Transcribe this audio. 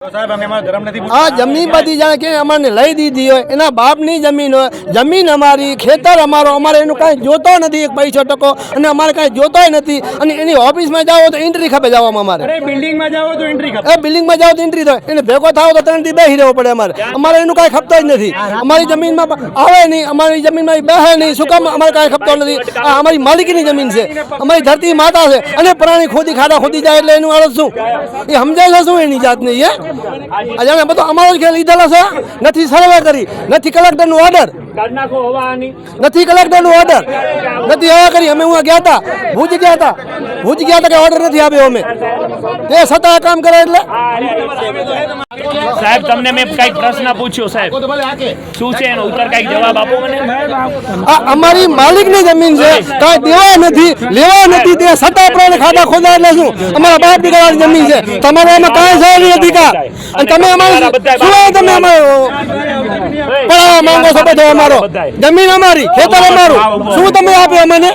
આ જમીન બધી જાણે કે અમારે લઈ દીધી હોય એના બાપની જમીન હોય જમીન અમારી ખેતર અમારો અમારે એનું કાંઈ જોતો નથી એક પૈસો ટકો અને અમારે કાંઈ જોતોય નથી અને એની ઓફિસમાં જાઓ તો એન્ટ્રી ખપે જવામાં અમારે. બિલ્ડિંગમાં જાઓ તો એન્ટ્રી ખપે. એ બિલ્ડિંગમાં જાઓ તો એન્ટ્રી થાય. એને ભેગો થાવ તો ત્રણ દી બેસી રહેવો પડે અમારે. અમારે એનું કાંઈ ખપતો જ નથી. અમારી જમીનમાં આવે નહીં અમારી જમીનમાં બેસે નહીં શું કામ અમારે કાંઈ ખપતો નથી. આ અમારી માલિકીની જમીન છે. અમારી ધરતી માતા છે. અને પ્રાણી ખોદી ખાડા ખોદી જાય એટલે એનું આળસ શું? એ સમજાય છે શું એની જાતની હે? આ અમે બધો અમારો જ લીધેલો છે. નથી સર્વે કરી નથી કલેક્ટરનું ઓર્ડર નથી કલેક્ટરનું ઓર્ડર નથી હવા કરી અમે હું ગયા હતા. ભુજ ગયા હતા. ભુજ ગયા હતા કે ઓર્ડર નથી આપ્યો અમે. તે છતાં કામ કરે એટલે. સાહેબ તમને મેં કંઈક પ્રશ્ન પૂછ્યો સાહેબ. શું છે એનો? ઉત્તર કંઈક જવાબ આપો મને. આ અમારી માલિકની જમીન છે. કાંઈ દેવા નથી લેવા નથી. તે છતાં એને ખાડા ખોદા એટલે શું? અમારા બાપ દીકરાની જમીન છે. તમારે એમાં કાંઈ નહીં અધિકાર અને તમે અમારી શું તમે અમારો પડાવવા માંગો છો બધો અમારો. જમીન અમારી ખેતર અમારું. શું તમે આપ્યું અમને?